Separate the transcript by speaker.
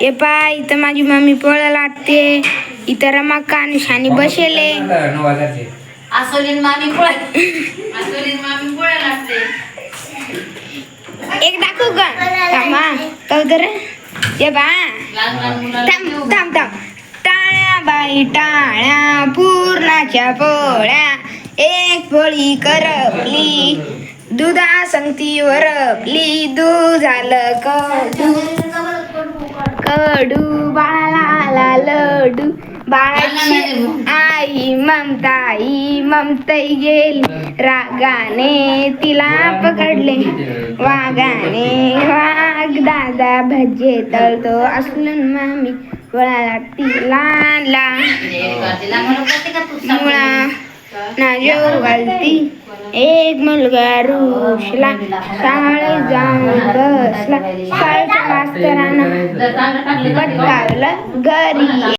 Speaker 1: ये पाय इथं माझी मम्मी पोळ्या लाटते. इथं रमाका आणि शानी बसेले.
Speaker 2: नऊ हजारचे
Speaker 3: आसोलीन मामी पोळ्या आसोलीन मामी पोळ्या लागते
Speaker 1: एक दाखवू का थांबा कवतर ये बा.
Speaker 3: लहान लहान मुलाला
Speaker 1: थांब थांब थांब. टाळ्या बाई टाळ्या पूर्णाच्या पोळ्या. एक पोळी करपली दुधा संगती वरपली दूध झालं कडू कडू बाळाला आला लडू. बाळाची आई ममताई ममताई गेली. रागाने तिला पकडले. वागाने वाघ दादा भजे तळतो. असलून मामी वळाला तिला ला
Speaker 3: तिला म्हणत होते का तू सांग
Speaker 1: मुळा नाजो घालती एक मुलगा रुसला शाळेत जाऊन बसला. शाळेच्या मास्तरानं पटकावलं घरी.